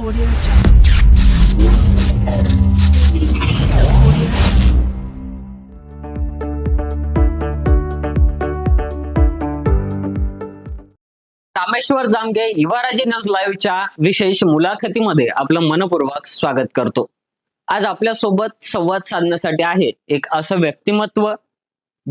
Rameshwar Jamge युवाराजे news लाईव्हच्या विशेष मुलाखतीमध्ये आपलं मनपूर्वक स्वागत करतो. आज आपल्यासोबत संवाद साधण्यासाठी आहे एक असं व्यक्तिमत्व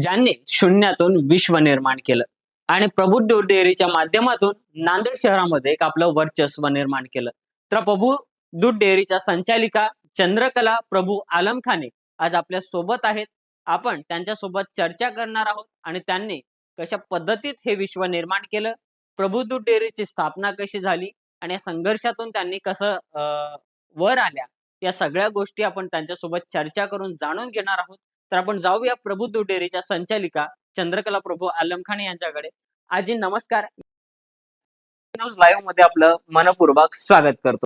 ज्यांनी शून्यातून विश्व निर्माण केलं आणि प्रबुद्ध डेअरीच्या माध्यमातून नांदेड शहरामध्ये एक आपलं वर्चस्व निर्माण केलं. तर प्रभू दूध डेअरीच्या संचालिका चंद्रकला प्रभू आलम खाने आज आपल्यासोबत आहेत. आपण त्यांच्यासोबत चर्चा करणार आहोत आणि त्यांनी कशा पद्धतीत हे विश्व निर्माण केलं प्रभू दूध डेअरीची स्थापना कशी झाली आणि या संघर्षातून त्यांनी कसं अं, वर आल्या या सगळ्या गोष्टी आपण त्यांच्यासोबत चर्चा करून जाणून घेणार आहोत. तर आपण जाऊया प्रभू दूध डेअरीच्या संचालिका चंद्रकला प्रभू आलम खाने यांच्याकडे. आजी नमस्कार. न्यूज लाईव्हमध्ये आपलं मनपूर्वक स्वागत करतो.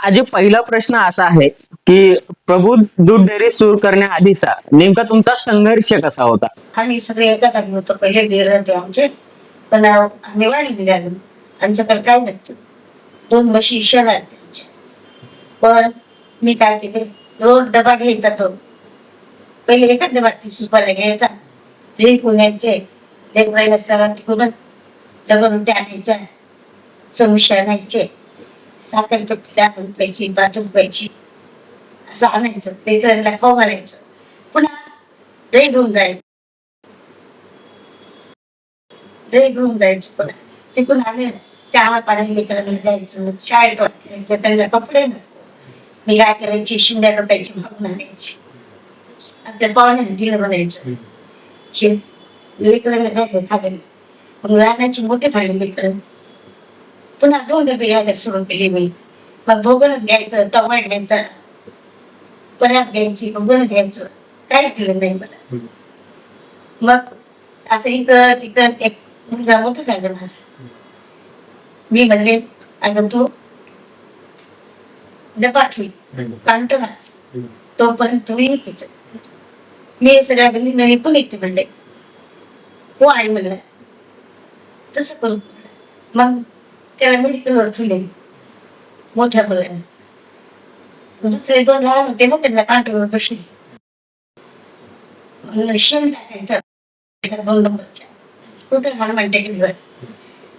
आजी पहिला प्रश्न असा आहे की प्रभू दूध डेअरी सुरू करण्याआधीचा नेमका तुमचा संघर्ष कसा होता? आम्ही सगळे एकाच आम्ही होतो. पहिले डेर होते आमचे. पण आम्ही वाढी आमच्याकडे काय नसतं दोन म्हशी शहरात त्यांच्या पण मी काय केले? रोज डबा घ्यायचा तो. पहिले एकाच डबा तीस रुपयाला घ्यायचा. ते पुण्याचे. लेकरायला सगळं तिकडून डबा रोटी आणायच्या. चविशे आणायचे साखर टक्के दहा रुपयाची पाच असं आणायचं लेकरांना खाऊ घालायचं पुन्हा दही घेऊन जायचं दही घेऊन जायचं पुन्हा तिकडून आले चहा पाणी लेकरांना द्यायचं शाळेत वाटायचं त्यांना कपडे नको मी काय करायची शिंद्या लोकांची भाग आणायची आपल्या पाहुण्याने दिलं बनायचं लेकरांना द्यायचं खाली मग मोठी झाली लेकर पुन्हा दोन डबे यायला सुरू केली मी. मग भोगणच घ्यायचं तवा घ्यायचा परात घ्यायची भोगण घ्यायचं. काय केलं नाही मला. मग असं इकड तिकड एक मुलगा मोठं झालं माझं मी म्हणले आता तू डबा ठेवी कांटो ना तोपर्यंत तू येतेच मी सगळ्या गल्ली नळी पण येते म्हणले हो आई म्हणलं तसं करू मग त्याला मेडिकलवर ठेवले मोठ्या मुलांना दुसरे दोन लहान होते ना त्यांना कांटोवर बसले शेण टाकायचा एका दोन नंबरच्या कुठे हनुमान टेकडीवर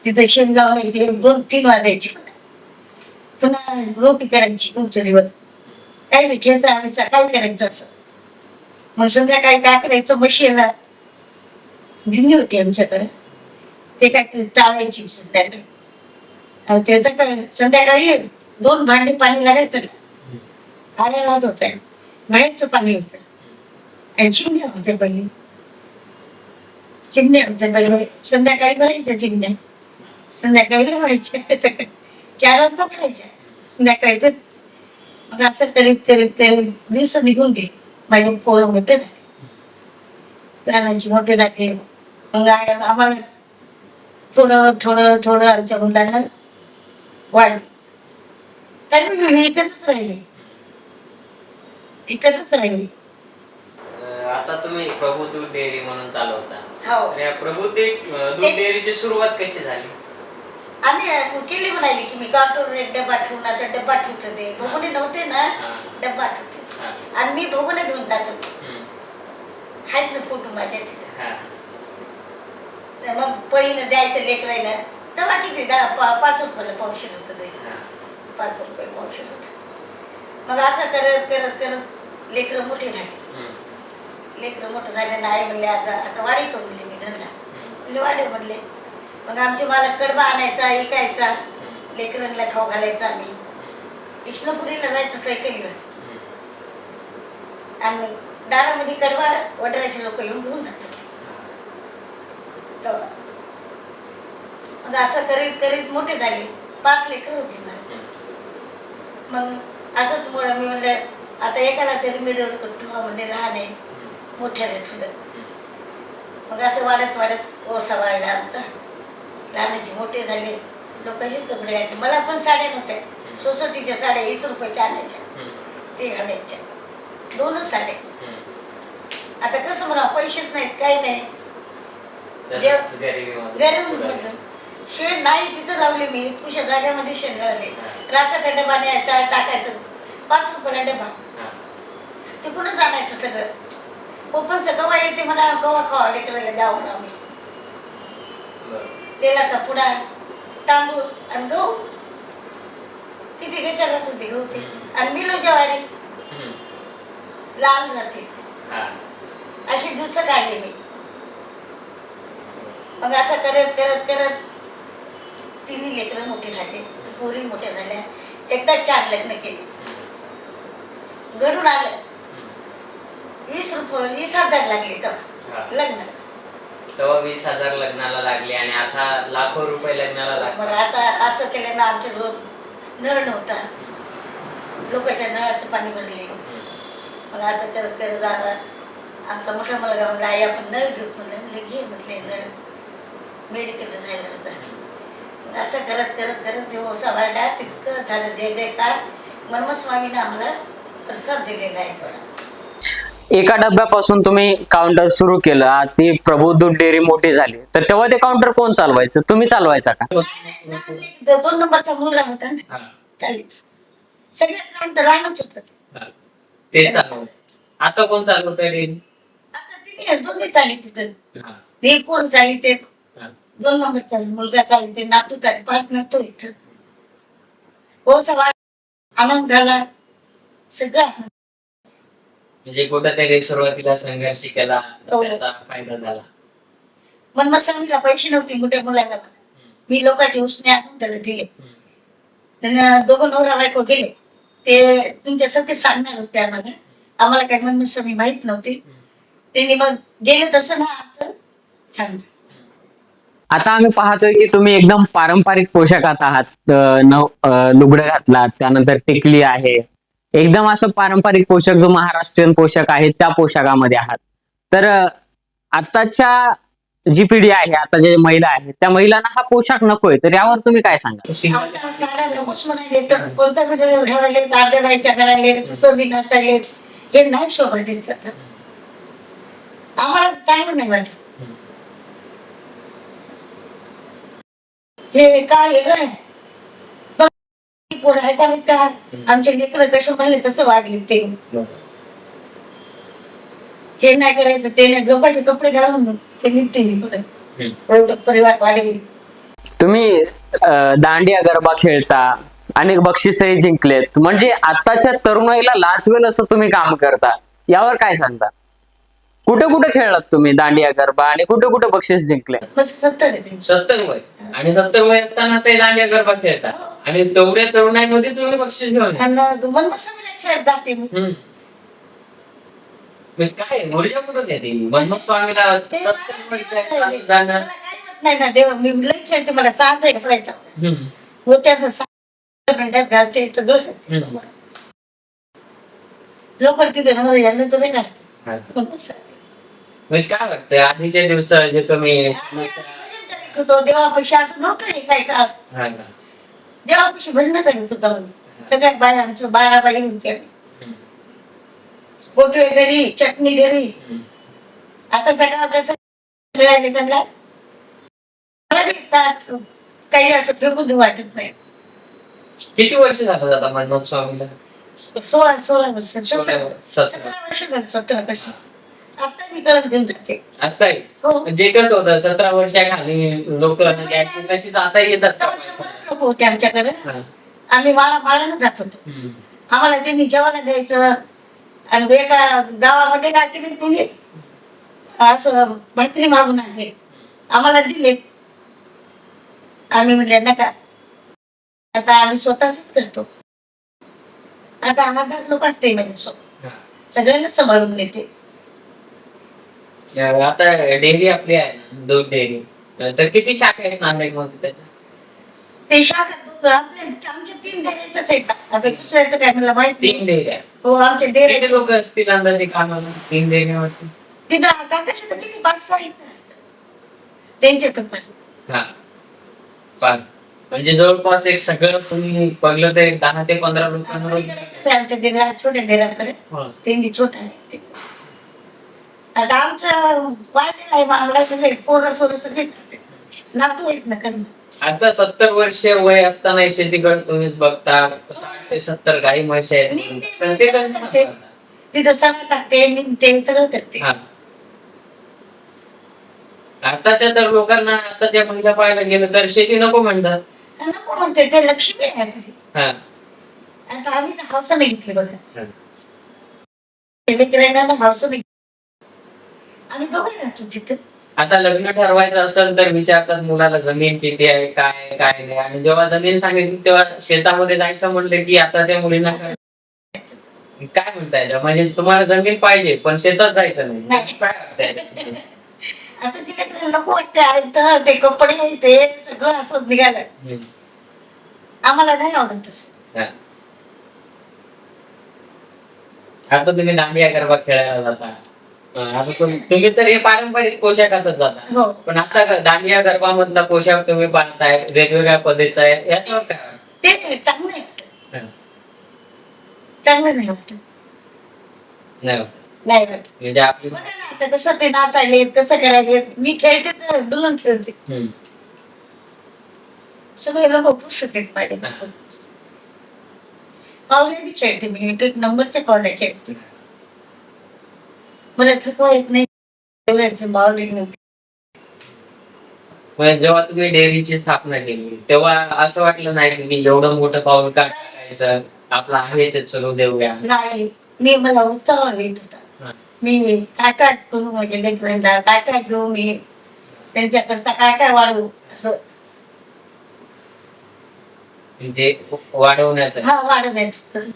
तिथे शेण लावायचे दोन तीन वाजायची पुन्हा रोटी करायची तुमच्या काय मिठायचं आणायचं काय करायचं असं मग समजा काय काय करायचं मशीला भिंडी होती आमच्याकडे ते काय चालायची त्याकडे त्याचं काय संध्याकाळी दोन भांडे पाणी लागायचं आल्या राहत होत्या बाहेरचं पाणी होतं. आणि चिमण्या होत्या पहिले. चिमण्या होत्या पहिले. संध्याकाळी भरायच्या चिमण्या. संध्याकाळी व्हायच्या सकाळी चार वाजता भरायच्या. संध्याकाळी तर मग असं करीत करीत करीत दिवस निघून गेले. माझे पोरं मोठे झाले. लहानाचे मोठे झाले मग आ- आम्हाला थोडं थोडं थोडं आमच्या मुलांना वाढ. तरी मी इथंच राहिले. इथंच राहिले. आता तुम्ही प्रभू दूध डेअरी म्हणून चालवता. हो. तर या प्रभू दूध दूध ते- डेअरीची सुरुवात कशी झाली? आम्ही केली म्हणाली की मी कार्टून एक डबा ठेवून असं डबा ठेवत होते भोगणे नव्हते ना हा, डबा ठेवते. हा, आणि मी भोगणे घेऊन जात होते. हम्म, आहेत ना फोटो माझ्या तिथे. हा, तर मग पळीनं द्यायचं लेकरायला. तेव्हा किती दहा पा पाच रुपयाला पावशेर होतं ते. पाच रुपये पावशेर होतं. मग असं करत करत करत लेकरं मोठे झाले. लेकरं मोठं झाले नाही म्हणले आता आता वाढीतो म्हणले मी धंदा हम्म, म्हणले वाढे म्हणले. मग आमचे मला कडबा आणायचा ऐकायचा लेकरांना खाऊ घालायचा आम्ही. विष्णुपुरीला जायचं सायकलीवर. आणि दारामध्ये कडबा वडराचे लोक येऊन घेऊन जात. मग असं करीत करीत मोठे झाले. पाच लेकर होती मला. मग असंच मुळे मी म्हणलं आता एकाला तरी मिळवलं ठेवा म्हणले लहान आहे. मोठ्याला ठेवलं. मग असं वाढत वाढत ओसा वाढला आमचा. लहानाचे मोठे झाले. लोक असेच कपडे घातले मला पण साड्या नव्हत्या. सोसायटीच्या साड्या वीस रुपयाच्या आणायच्या. ते घालायच्या. दोनच साड्या. आता कसं म्हणा पैसेच नाहीत काही नाही. मधून. शेण नाही तिथं लावले मी. पुष्या जाग्यामध्ये शेण लावले. राखाचा डबा न्यायचा टाकायचं. पाच रुपयाला डबा. तिकडूनच आणायचं सगळं. कोकणचं गवा येते म्हणा गवा खावा लेकराला द्यावं ना आम्ही. तेलाचा पुडा तांदूळ आणि गहू. किती विचारत होते गहू ते? आणि मिलो ज्वारी लाल राहते. अशी दिवस काढले मी. मग असं करत करत करत तिन्ही लेकरं मोठी झाले. पोरी मोठ्या झाल्या. एकदा चार लग्न केले. घडून आलं. वीस रुपये वीस हजार लागले तर. लग्न. तेव्हा वीस हजार लग्नाला लागले आणि आता लाखो रुपये लग्नाला मग लागतात आता असं केलं ना आमच्या रोज नळ नव्हता. लोकांच्या नळाचं पाणी भरले. मग असं करत करत झालं आमचा मोठा मुलगा म्हणला आई आपण नळ घेऊ. म्हणलं घे म्हटले नळ. मेडिकलला जायला होता. मग असं करत करत करत देव वाढला तितकं झालं जय जयकार. मनमस्वामीनं आम्हाला प्रसाद दिलेला आहे थोडा. एका डब्यापासून तुम्ही काउंटर सुरू केलं ती प्रभू दूध डेअरी मोठी झाली. तर तेव्हा ते काउंटर कोण चालवायचं? तुम्ही चालवायचा का? तो दोन नंबरचा मुलगा होता ना. सगळ्यात नंतर राहणंच होतं ते. आता कोण चालवत आता तिने दोन्ही चाली तिथं. हे. कोण चाली ते? दोन नंबर चाली मुलगा चाली ते नातू चाली पाच नातू इथं. पावसा वाढ आनंद झाला. सगळं. म्हणजे कुठेतरी सुरुवातीला संघर्ष केला हो. त्याचा फायदा झाला. पण मग स्वामीला पैसे नव्हते मोठ्या मुलाला. मी लोकांचे उसने आणून त्याला दिले. त्यांना दोघं नवरा बायको गेले. ते तुमच्यासारखे सांगणार होते आम्हाला. आम्हाला काय म्हणून स्वामी माहीत नव्हती. त्यांनी मग गेले तसं ना आमचं. छान. झालं. आता आम्ही पाहतोय की तुम्ही एकदम पारंपरिक पोशाखात आहात. लुगडं घातलात त्यानंतर टिकली आहे. एकदम असं पारंपरिक पोशाख जो महाराष्ट्रीयन पोशाख आहे त्या पोशाखामध्ये आहात. तर आताच्या जी पिढी आहे आता जे महिला आहेत त्या महिलांना हा पोशाख नकोय तर यावर तुम्ही काय सांगा आम्हाला हे नाही शोभा आम्हाला नाही वाटत. हे काय वेगळं आहे बघ, पोरं आहेत का आमचे लेकरं कसं म्हणले तसं वागले ते. हे नाही करायचं ते नाही. लोकांचे कपडे घालून ते निघते पुढे परिवार वाढले. तुम्ही दांडिया गरबा खेळता अनेक बक्षिसही जिंकलेत. म्हणजे आताच्या तरुणाईला लाजवेल असं तुम्ही काम करता. यावर काय सांगता? कुठे कुठे खेळलात तुम्ही दांडिया गरबा आणि कुठे कुठे बक्षीस जिंकले? सत्तर. सत्तर वय. आणि सत्तर वय असताना ते दांडिया गरबा खेळतात आणि तेवढ्या तरुणांमध्ये तुम्ही बक्षीस घेऊन खेळत जाते मी. काय ऊर्जा कुठून येते? मनमोहन स्वामीला सत्तर वर्ष जाणार. नाही ना देव मी लई खेळते. मला साथ आहे खेळायचा. होत्याचं घंट्यात घालते सगळं. लोक तिथे ना यांना तर नाही हा. म्हणजे काय वाटतं आधीच्या दिवसात जे तुम्ही होतो देवापाशी असं नव्हतं हे काय का हा ना. देवापाशी भजन करीत होतो सगळ्यात बाहेर आमचं बारा बाई केलं हम्म. घरी चटणी घरी हम्म. आता सगळं कसं मिळाले त्यांना काही असं फेकून वाटत नाही किती वर्ष झालं आता मनमोहन स्वामीला सोळा सोळा वर्ष सोळा सतरा वर्ष, सतरा. सतरा वर्ष झाली सतरा वर्ष आता मी घेऊन जाते आता हो. जे कसं होतं सतरा वर्षाखाली लोक तशीच आता येतात. तेव्हा शंभरच लोक होते आमच्याकडे. हा. आम्ही माळा माळानं जात होतो. हम्म. आम्हाला त्यांनी जेवायला द्यायचं. आणि एका गावामध्ये काय केले तुम्ही? असं भाकरी मागून आणले. आम्हाला दिले. आम्ही म्हणले नका. आता आम्ही स्वतःच करतो. आता आधार लोक असते माझ्यासोबत. हा. सगळ्यांना सांभाळून घेते. आता डेअरी आपली आहे ना, दूध डेअरी. तर किती शाखा आहेत नांदेडमध्ये त्याच्या? ते आमच्या तीन आता काय मला माहिती तीन डेअरी आहेत. हो आमच्या डेरे किती लोक असतील अंदाजे कामाला तीन डेअरीवरती? तिथं काकाशी तर किती? पाच सहा आहेत. ना. त्यांचे तर पाच. हा. पाच. म्हणजे जवळपास एक सगळं तुम्ही बघलं तर एक दहा ते पंधरा लोकांवर आमच्या डेरा छोट्या डेराकडे हा. त्यांनी छोटा आहे. आता आमचं वाढलेलं आहे आम्हाला सगळे पोरं सोरं सगळे ना आता सत्तर वर्ष वय असताना शेतीकडे तुम्हीच बघता साठ ते सत्तर गाई म्हशी आहेत ते करते. तिथं सगळं टाकते निघते सगळं करते हा. आताच्या तर लोकांना आताच्या महिला पाहायला गेलं तर शेती नको म्हणतात नको म्हणते ते आहे आपली. हा. आता आम्ही तर हौसाने घेतली बघा हा. लेकरांना हौसाने आम्ही दोघे राहतो तिथं. आता लग्न ठरवायचं असेल तर विचारतात मुलाला जमीन किती आहे काय काय नाही. आणि जेव्हा जमीन सांगितली तेव्हा शेतामध्ये जायचं म्हणलं की आता त्या मुलींना काय काय म्हणता येतं म्हणजे तुम्हाला जमीन पाहिजे पण शेतात जायचं नाही. नाही. काय? आता नको वाटते ऐकतं ते कपडे ते सगळं असं निघालं. हम्म. आम्हाला नाही आवडत तसं. हा. आता तुम्ही दांडिया गरबा खेळायला जाता. आता तुम- तुम्ही तर हे पारंपरिक पोशाखातच जाता. हो. पण आता ग- दांडिया गरबा मधला पोशाख तुम्ही पाहताय वेगवेगळ्या पद्धतीचा आहे याच्यावर काय? वाटतं? ते चांगलं आहे. हा. चांगलं नाही वाटत. नाही वाटत. नाही वाटत. म्हणजे आपली बघा ना आता कसं ते नाचायले कसं करायले मी खेळते तर डुलून खेळते. हम्म. सगळे लोक खुश होते माझे पावले खेळते मी एक एक नंबरचे पावले खेळते. मला थकवा येत नाही नव्हते म्हणजे जेव्हा तुम्ही डेअरीची स्थापना केली तेव्हा असं वाटलं नाही की एवढं मोठं पाऊल का टाकायचं आपलं आहे ते चलू देऊया. नाही मी मला उत्साह येत. होता. मी काय काय करू माझ्या लेकरांना काय काय घेऊ मी त्यांच्याकरता काय काय वाढवू असं. म्हणजे वाढवण्याचं. हा वाढवायचं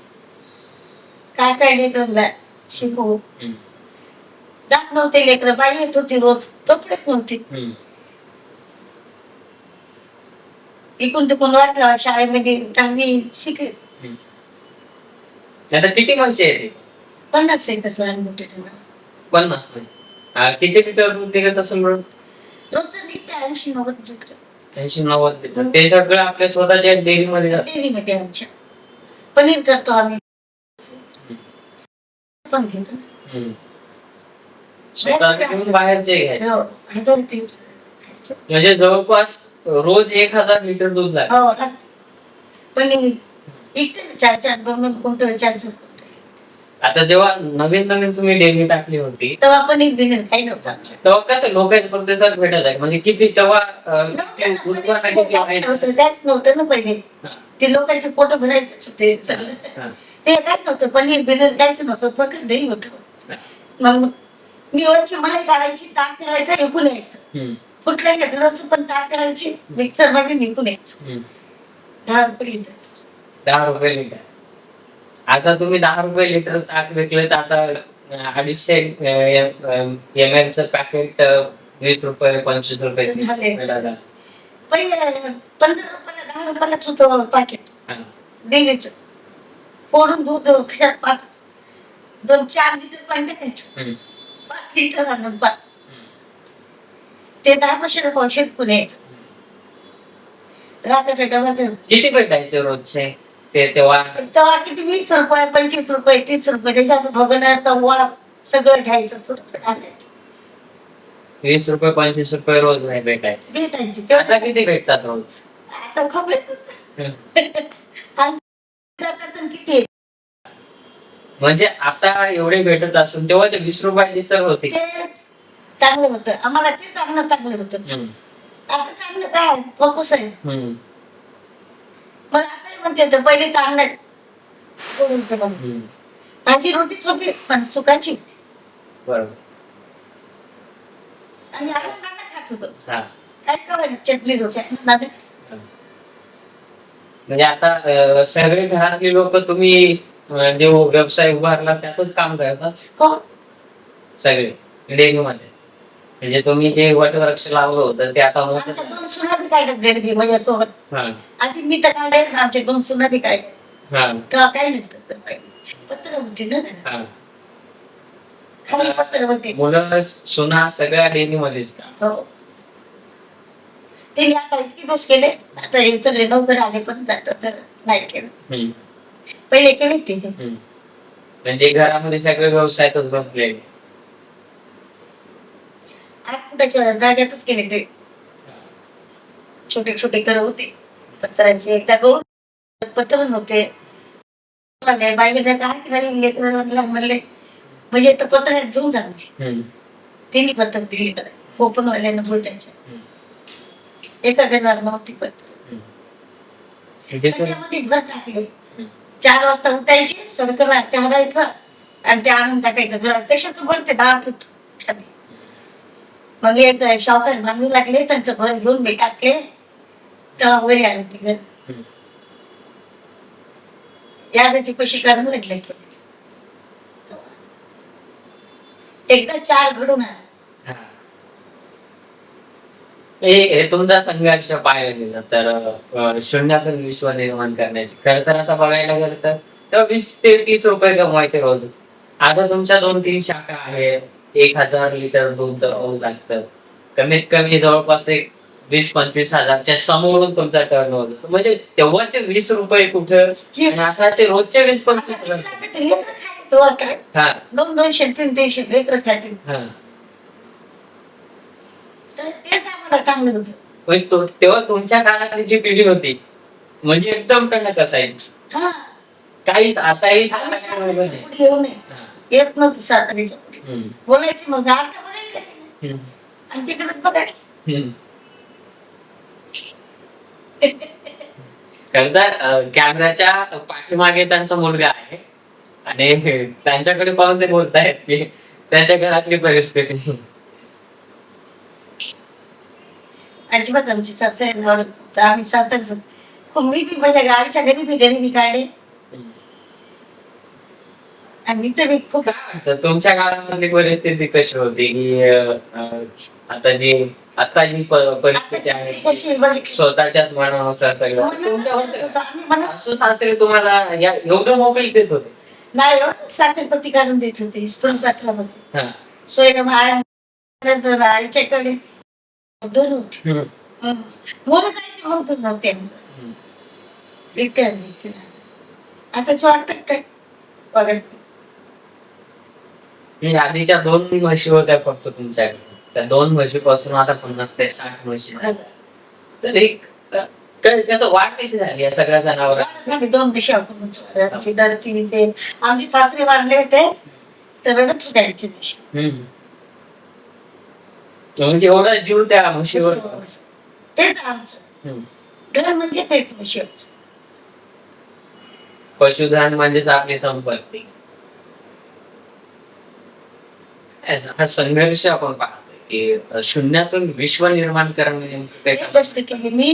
काय काय लेकरांना शिकवू हम्म. जात नव्हते लेकरं बाई येत होती रोज कपडेच नव्हते. इकून तिकून वाटलं शाळेमध्ये दहावी शिकले आता किती म्हशी आहे ते पन्नास आहे तसं लहान मोठे. पन्नास नाही हा, किती लिटर दूध निघत असेल मिळून रोजचं निघते ऐंशी नव्वद लिटर ऐंशी नव्वद लिटर ते सगळं आपल्या स्वतःच्या डेअरी मध्ये जातं. डेअरीमध्ये आमच्या पनीर करतो आम्ही पण घेतो हम्म. बाहेरचे घ्यायचे हो हजार म्हणजे जवळपास रोज एक हजार लिटर दूध लागतं. हो इकते ना चार चार दोन दोन क्विंटल चार चार क्विंटल. आता जेव्हा नवीन नवीन तुम्ही डेअरी टाकली होती तेव्हा पनीर बिनीर काही नव्हतं आमच्या तेव्हा कसं लोकांचे प्रतिसाद भेटत आहे? म्हणजे किती तेव्हा अं, उत्पन्न किती काहीच आहे? नव्हतं, ना पहिले. हा, ते लोकांचे फोटो भरायचेच होते. सगळं हा. ते काहीच नव्हतं पनीर बिनीर काहीच नव्हतं फक्त दही होतं. मग मी वरची मलाई काढायची ताक करायचं विकून यायचं. कुठल्या घेतलं असलं पण ताक करायची मिक्सरमध्ये निघून यायचं. दहा रुपये लिटर. दहा रुपये लिटर. आता तुम्ही दहा रुपये लिटर ताक विकले तर आता अडीचशे एम एल च पॅकेट वीस रुपये पंचवीस रुपये पंधरा रुपयाला दहा रुपयालाच होतं पाकिट. डेलीच फोडून दूध खिशात पाक. दोन चार लिटर पाणी टाकायचं पाच लिटर आणून हम्म. ते दहा पैसे पुणे यायचं रात्रीच्या डब्यात किती भेटायचे रोजचे? ते तेव्हा? तेव्हा किती? वीस रुपये पंचवीस रुपये तीस रुपये. त्याच्यात भगणं तवा सगळं घ्यायचं. थोडं थोडं आणायचं. वीस रुपये पंचवीस रुपये रोज नाही भेटायचे. भेटायची. आता तेवढं किती भेटतात रोज? आता खूप भेटतात. आणि जातात आणि किती? म्हणजे आता एवढे भेटत असून तेव्हाचे वीस रुपयाची सर होती. ते चांगलं होतं. आम्हाला ते चांगलं चांगलं होतं. हम्म, आता चांगलं काय? फोकस आहे. हम्म, मला आता म्हणते तर पहिले चांगलं आहे. हम्म. माझी रोटीच होती पण सुखाची बरोबर. आणि आनंदाने खात होतो. हा. काय काय चटणी रोटी. आनंदाने म्हणजे आता अं, सगळे घरातली लोक तुम्ही अं, जे व्यवसाय उभारला त्यातच काम करतात हो. सगळे. डेअरी मध्ये म्हणजे तुम्ही जे वटवृक्ष लावलं होतं ते आता आमच्या. दोन सुना बी काढत गरीबी हा, आधी मी तर आमचे दोन सुना बी काढले हा, तेव्हा काही नसतं पत्र होती ना. हा. खाली पत्र होते मुलं सुना सगळ्या डेअरी मध्येच का? हो. त्यांनी आता इतके दिवस केले आता हे सगळे नोकर आले पण जातात तर नाही केलं हम्म, पहिले केले ते हम्म. म्हणजे घरामध्ये सगळे व्यवसायातच बसले. जाग्यातच केले ते. छोटे छोटे घर होते. पत्रांचे एकदा गहू पत्र नव्हते. म्हणले, बाईला काय करायला लेकराला म्हणले. म्हणजे तर पत्र घेऊन जाणार हम्म. तिन्ही पत्र दिली ओपन वाल्यानं बुलढाच्या एका घराला नव्हती पत्र म्हणजे त्याच्यामध्ये टाकले. चार वाजता उठायचे सडकला चहाडायचं आणि ते आणून टाकायचं घरात. तशाच बनते दहा फूट खाली. मग एक शावकार बांधू लागले त्यांचं घर घेऊन मी टाकले तेव्हा वरी आले ते घर. यादाची कशी काढून लागले एकदा चार घडून आला हा. हे तुमचा संघर्ष पाहायला गेला तर शून्यातून विश्व निर्माण करण्याची. खरं तर आता बघायला गेलं तर तेव्हा वीस ते तीस रुपये कमवायचे रोज. आता तुमच्या दोन तीन शाखा आहेत. एक हजार लिटर दूध लागतं. कमीत कमी जवळपास एक वीस पंचवीस हजारच्या समोरून तुमचा टर्न होतो. म्हणजे तेव्हाचे वीस रुपये कुठं आताचे रोजचे वीस पंचवीस. ते तो हा. दोन दोनशे तीन तीनशे लेकरं चांगलं होतं तो- तेव्हा तुमच्या काळातली जी पिढी होती म्हणजे एकदम टणक असायची. हा. काही आताही आम्ही सासऱ्याच्या पुढे येऊ नये. येत नव्हतं सासऱ्याच्या पुढे हम्म, बोलायचं मग आता बघायचं हम्म, आमच्याकडेच बघायचं हम्म. खरं तर अं, कॅमेऱ्याच्या पाठीमागे त्यांचा मुलगा आहे. आणि त्यांच्याकडे पाहून ते बोलतायत की त्यांच्या घरातली परिस्थिती. अजिबात आमची सासरे. आम्ही सासऱ्याचं हो, मी बी माझ्या गावच्या घरी बी गरीबी काढे आणि इथं बी खूप तुमच्या काळामधली परिस्थिती कशी होती की अं, आता जी आता जी प- परिस्थिती आहे कशी स्वतःच्याच मनानुसार सगळं तुमच्या? आम्ही म्हणत सासू सासरे तुम्हाला या एवढं मोकळी देत होते नाही हो, साखरपती काढून देत होते सोनपात्रामध्ये हा. सोयरा बाहेर आईच्याकडे दोन. मोर जायचे म्हणतो नव्हते. इतकं. आताच वाटत काय? म्हणजे आधीच्या दोन म्हशी होत्या फक्त तुमच्याकडे. त्या दोन म्हशीपासून आता पन्नास ते साठ म्हशी झाल्या. तर एक अं, क- कसं वाढ कशी झाली या सगळ्या जनावर झाली दोन दिशा आमची धरती ते आमचे सासरे होते. तर रडत होते आमची दिशा म्हणजे एवढा जीव त्या म्हशीवर तेच आमचं. घर म्हणजे तेच म्हशीवरच पशुधन म्हणजेच आपली संपत्ती. हा संघर्ष आपण पाहतोय की शून्यातून विश्व निर्माण करणं मी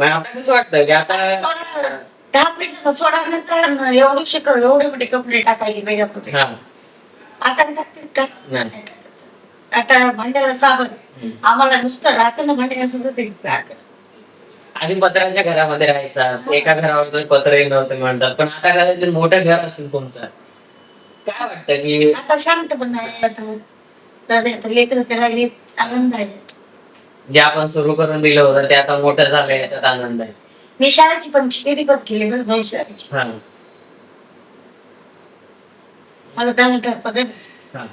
पण आता कसं वाटतं की आता दहा नंतर एवढं शिकव एवढे मोठे कपडे टाकायचे हा. आता टाकतात का? नाही. आता भांड्याला साबण. हम्म. आम्हाला नुसतं राखणं भांड्यासुद्धा ते राखण. आधी पत्रांच्या घरामध्ये राहायचा. एका घरावर तर पत्रही नव्हते म्हणतात. पण आता कदाचित मोठं घर असेल तुमचं काय वाटतं? की आता शांत पण आता. तर आता लेकरं करायला आनंद आहे. जे आपण सुरू करून दिलं होतं ते आता मोठं झालं याच्यात आनंद आहे. मी शाळेची पण खिचडी पण केली दोन शाळेची हा, मला दहा पगार हा.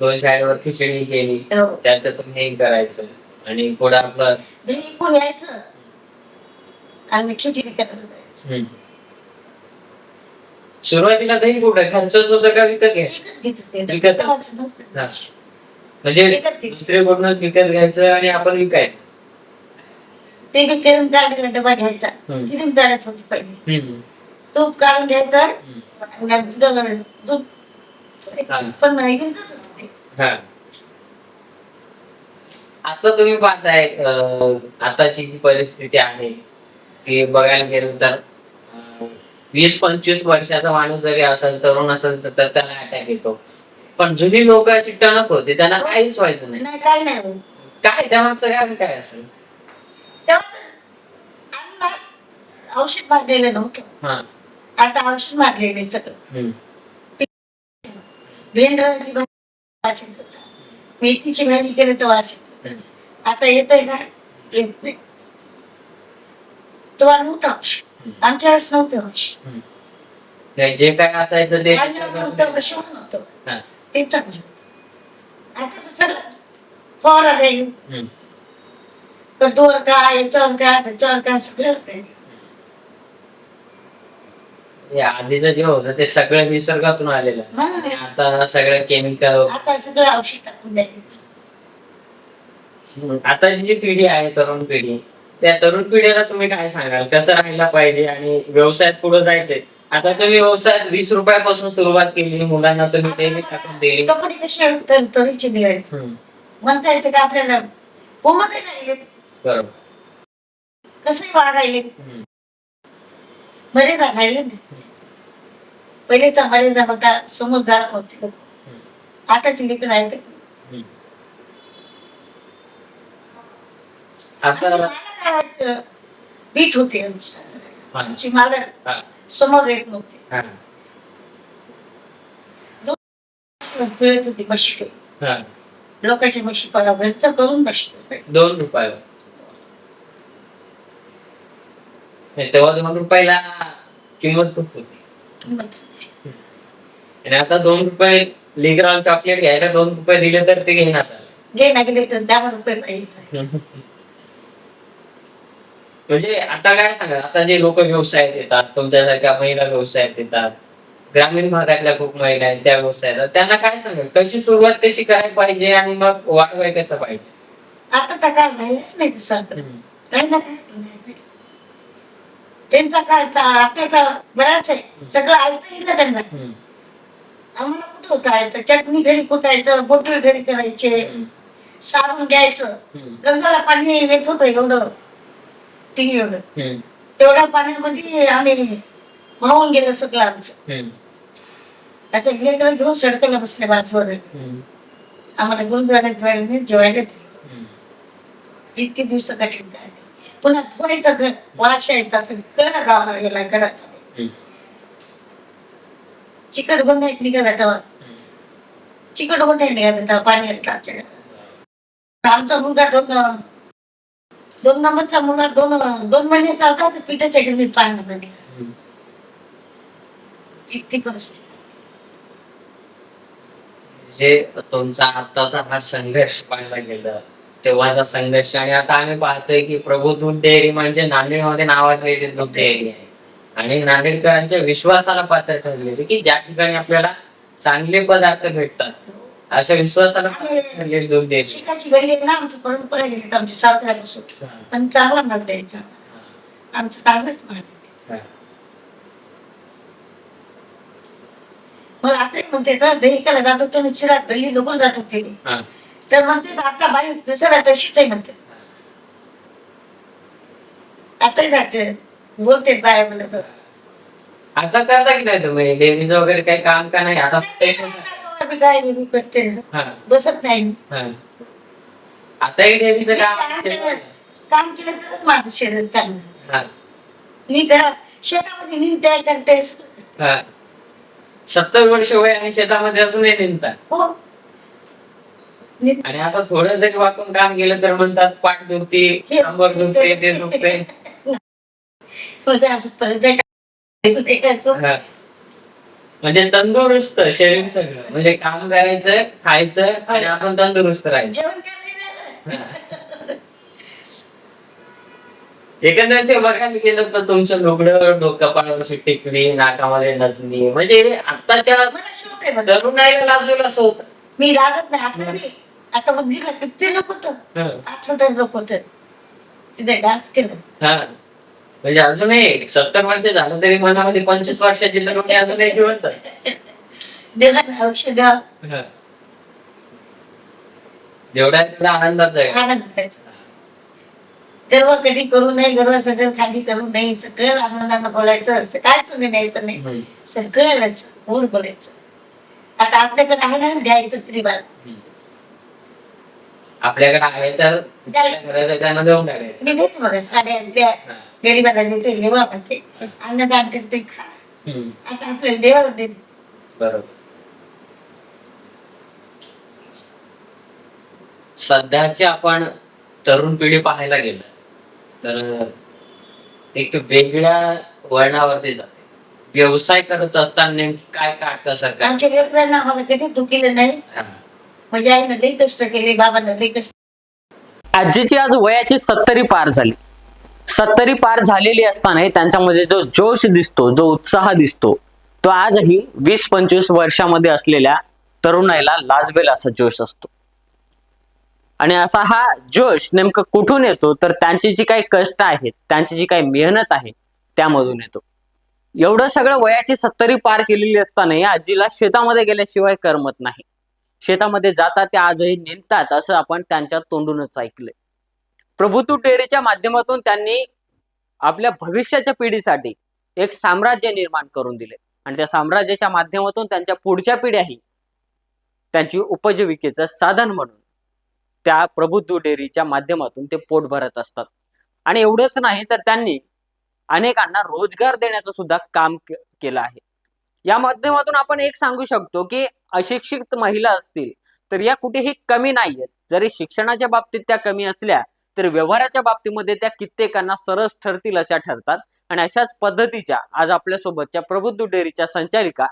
दोन शाळेवर खिचडी केली हो. त्याच्यातून हे करायचं आणि पुढे आपलं घरी इकून यायचं आणि खिचडी करायला जायचं हम्म. सुरुवातीला दही कुठं खर्च होतं का विकत घ्यायचं एकच घेत होते. विकत? नव्हतं. हा. म्हणजे विकत घे. दुसरीकडूनच विकत घ्यायचं आणि आपण विकायचं ते बी करून काढलेला डबा घ्यायचा हम्म. किती काढत होती पहिले हम्म. तूप काढून घ्यायचं दुधाला दूध. पण नाही. हा. आता तुम्ही पाहताय आताची जी परिस्थिती आहे ती बघायला गेलं तर वीस पंचवीस वर्षाचा माणूस जरी असेल तरुण असेल तर त्याला अटॅक येतो पण जुनी लोक अशी टणक होती त्यांना काहीच व्हायचं नाही काय नाही. काय त्यामागचं कारण काय असेल औषध मारलेलं नव्हतं आता औषध मारलेले सगळं. भेंडराची वास येत होता. मेथीची भाजी केली तर वास येत. आता येतोय का येत नाही तेव्हा नव्हतं औषध आमच्या वेळेस नव्हतं औषध जे काय असायचं ते नव्हतं नव्हतं हा. ते. आताच सगळं जाईल हम्म. तर दोर का याच्यावर का त्याच्यावर का सगळं. हे आधीचं जे होतं ते सगळं निसर्गातून आलेलं. हा. आणि आता सगळं केमिकल आता सगळं औषध टाकून द्यायला आताची जी पिढी आहे तरुण पिढी त्या तरुण पिढीला तुम्ही काय सांगाल कसं राहायला पाहिजे आणि व्यवसायात पुढे जायचंय आता तुम्ही व्यवसायात वीस रुपयापासून सुरुवात केली मुलांना तुम्ही डेली टाकून दिली कपडे कसे तर तरीचे निघायचे हम्म. म्हणता येते का आपल्याला होमध्ये नाही येत. बरोबर कसंही हम्म. मर्यादा घडले ना पहिलेचा मर्यादा होता समजदार होते आताची लेकर आहेत भीत होते आमची हा. हा. समोर येत नव्हते. पिळत होती म्हशी हा. लोकांच्या म्हशी पडा घरचं करून म्हशी दोन रुपयाला तेव्हा दोन रुपयाला किंमत खूप होती. आणि आता दोन रुपये लिग्राल चॉकलेट घ्यायला दोन रुपये दिले तर ते घेण्यात आले घे ना गेले तर दहा रुपये पाहिजे. म्हणजे आता काय सांगा आता जे लोक व्यवसायात येतात तुमच्यासारख्या महिला व्यवसायात येतात ग्रामीण भागातल्या खूप महिला आहेत त्या व्यवसायात. त्यांना काय सांगा कशी सुरुवात कशी करायला पाहिजे आणि मग वाढवाय कसं पाहिजे? आताचा काळ राहिलंच नाही तसं. राहिला काय? नाही. त्यांचा काळचा आताचा बराच आहे. सगळं ऐकता येईल त्यांना. आम्हाला कुठं होतं चटणी घरी कुटायचं बोटवे घरी करायचे सारून घ्यायचं. गंगाला पाणी येत होतं एवढं. टी एवढं. तेवढ्या पाण्यामध्ये आम्ही वाहून गेलं सगळं आमचं. असं इलेक्ट्रिक घेऊन सडकला बसले बाजूवर आम्हाला नाही जेवायला. इतके दिवस कठीण काय पुन्हा धुवायचं घर तर कळा गावाला गेला घरात. चिकट गोंडा एक निघाला तेव्हा. चिकट गोंडा निघाला तेव्हा पाणी येतं आमच्याकडे. आमचा मुलगा दोन दोन नंबरचा मुलगा दोन दोन महिन्याचा होता तर पिठाच्या घरी पाणी पडले इतकी परिस्थिती. जे तुमचा आताचा हा संघर्ष पाहायला गेला तेव्हाचा संघर्ष आणि आता आम्ही पाहतोय की प्रभू दूध डेअरी म्हणजे नांदेडमध्ये नावाजलेली दूध डेअरी आहे. आणि नांदेडकरांच्या विश्वासाला पात्र ठरलेली की ज्या ठिकाणी आपल्याला चांगले पदार्थ भेटतात अशा विश्वासाला ठरलेली दूध डेअरी. शिकाची घडी आहे ना आमची परंपरा गेली तर आमची सासऱ्यापासून पण चांगला माल द्यायचा. आमचं चांगलंच माल. मला आता म्हणते तर दहिकाला जातो तर चिराग गल्ली लोक जात होते हा. तर म्हणते आता बाई दसरा तशीच आहे म्हणते. आताही जाते. बोलते बाया म्हणत आता करता की नाही तुम्ही डेअरीचं वगैरे काही काम का नाही? आता मी काय मी करते. हा. बसत नाही. हा. आताही डेअरीचं काम काम केलं काम केलं तरच माझं शरीर चांगलं. हा. मी घरात शेतामध्ये मी काय करते हा. सत्तर वर्ष वय आणि शेतामध्ये अजूनही निघतात हो. आणि आता थोडं जरी वाकून काम केलं तर म्हणतात पाठ दुखते कंबर दुखते ते दुखते. हा. म्हणजे तंदुरुस्त शरीर सगळं म्हणजे काम करायचं खायचं आणि आपण तंदुरुस्त राहायचं जेवण करायला हा. एकंदरीत ते बघायला गेलं तर तुमचं लुगडं डोकं टिकली नाकामध्ये नथनी म्हणजे आताच्या मला शौक आहे बघा. तरुणाईला लाजूला असं होतं मी नाही आता नाही आता मुलगीला किती लोक होत. पाच लोक होत तिथे डान्स केलं हा. म्हणजे अजूनही सत्तर वर्ष झालं तरी मनामध्ये पंचवीस वर्षाची तरुणी अजूनही जिवंत आहे. देवाला औषध द्या. जेवढा आहे तेवढा आनंदाचा आहे आनंद. गर्व कधी करू नये गर्व सगळं खाली करू नये सगळं आनंदानं बोलायचं असं कायच नाही न्यायचं नाही. सगळं गोड बोलायचं आता आपल्याकडे आहे ना द्यायचं त्रिबाल आपल्याकडे आहे तर त्यांना देऊन टाकायचं. मी देते बघा साड्या द्या. गरीबाला देते देवा म्हणते अन्नदान करते. खा हम्म. आता आपल्याला देवाला देते. बरोबर. सध्याची आपण तरुण पिढी पाहायला गेलं तर एक वेगळ्या वळणावरती जाते. व्यवसाय करत असताना नेमकी काय काटकसर काय आमच्या लेकरांना आम्हाला कधी दुखीलं नाही. म्हणजे आईनं लई कष्ट केले बाबांना लई कष्ट आजीची आज वयाची सत्तरी पार झाली. सत्तरी पार झालेली असतानाही त्यांच्यामध्ये जो जोश दिसतो जो उत्साह दिसतो तो आजही वीस पंचवीस वर्षामध्ये असलेल्या तरुणाईला लाजवेल असा जोश असतो. आणि असा हा जोश नेमकं कुठून येतो? तर त्यांची जी काही कष्ट आहेत त्यांची जी काही मेहनत आहे त्यामधून येतो. एवढं सगळं वयाची सत्तरी पार केलेली असताना या आजीला शेतामध्ये गेल्याशिवाय करमत नाही. शेतामध्ये जातात ते आजही निघतात असं आपण त्यांच्या तोंडूनच ऐकलंय. प्रभुत्व डेअरीच्या माध्यमातून त्यांनी आपल्या भविष्याच्या पिढीसाठी एक साम्राज्य निर्माण करून दिले आणि त्या साम्राज्याच्या माध्यमातून त्यांच्या पुढच्या पिढ्याही त्यांची उपजीविकेचं साधन म्हणून त्या प्रभुत्व डेअरीच्या माध्यमातून ते पोट भरत असतात. आणि एवढंच नाही तर त्यांनी अनेकांना रोजगार देण्याचं सुद्धा काम केलं आहे. या माध्यमातून आपण एक सांगू शकतो की अशिक्षित महिला असतील तर या कुठेही कमी नाहीयेत. जरी शिक्षणाच्या बाबतीत त्या कमी असल्या तर व्यवहाराच्या बाबतीमध्ये त्या कित्येकांना सरस ठरतील अशा ठरतात. आणि अशाच पद्धतीच्या आज आपल्या सोबतच्या प्रबुद्ध डेअरीच्या संचालिका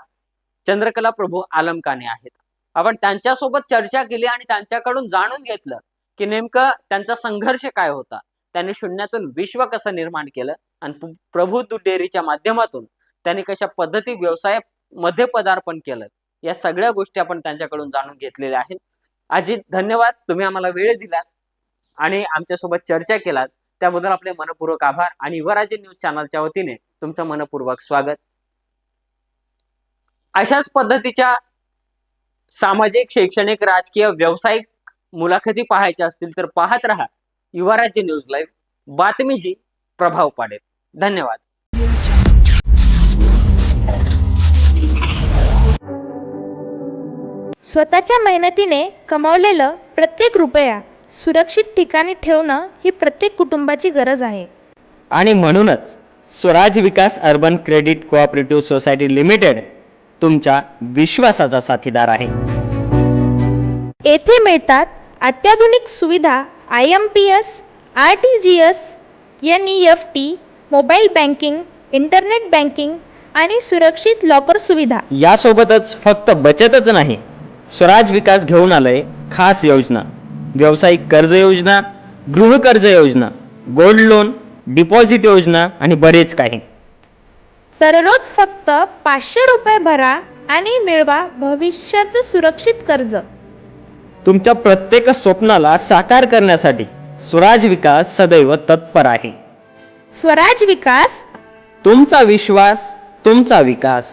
चंद्रकला प्रभू आलमकाने आहेत. आपण त्यांच्यासोबत चर्चा केली आणि त्यांच्याकडून जाणून घेतलं की नेमकं त्यांचा संघर्ष काय होता. त्यांनी शून्यातून विश्व कसं निर्माण केलं आणि प्रभू प्रबुद्ध डेअरीच्या माध्यमातून त्यांनी कशा पद्धती व्यवसायामध्ये पदार्पण केलं. या सगळ्या गोष्टी आपण त्यांच्याकडून जाणून घेतलेल्या आहेत. अजित धन्यवाद. तुम्ही आम्हाला वेळ दिलात आणि आमच्यासोबत चर्चा केलात. त्याबद्दल आपले मनपूर्वक आभार आणि युवराज्य न्यूज चॅनलच्या वतीने तुमचं मनपूर्वक स्वागत. अशाच पद्धतीच्या सामाजिक शैक्षणिक राजकीय व्यावसायिक मुलाखती पाहायच्या असतील तर पाहत राहा युवराज्य न्यूज लाईव्ह. बातमी जी प्रभाव पाडेल. धन्यवाद. स्वतःच्या मेहनतीने कमावलेलं प्रत्येक रुपया सुरक्षित ठिकाणी ठेवणं ही प्रत्येक कुटुंबाची गरज आहे. आणि म्हणूनच Swaraj Vikas urban credit cooperative society limited तुमच्या विश्वासाचा साथीदार आहे. येथे मिळतात अत्याधुनिक सुविधा I M P S R T G S N E F T mobile banking internet banking आणि सुरक्षित लॉकर सुविधा. यासोबतच फक्त बचतच नाही स्वराज विकास घेऊन आलंय खास योजना व्यावसायिक कर्ज योजना गृह कर्ज योजना गोल्ड लोन डिपॉझिट योजना आणि बरेच काही. दररोज फक्त पाचशे रुपये भरा आणि मिळवा भविष्याचं सुरक्षित कर्ज. तुमच्या प्रत्येक स्वप्नाला साकार करण्यासाठी स्वराज विकास सदैव तत्पर आहे. स्वराज विकास. तुमचा विश्वास तुमचा विकास.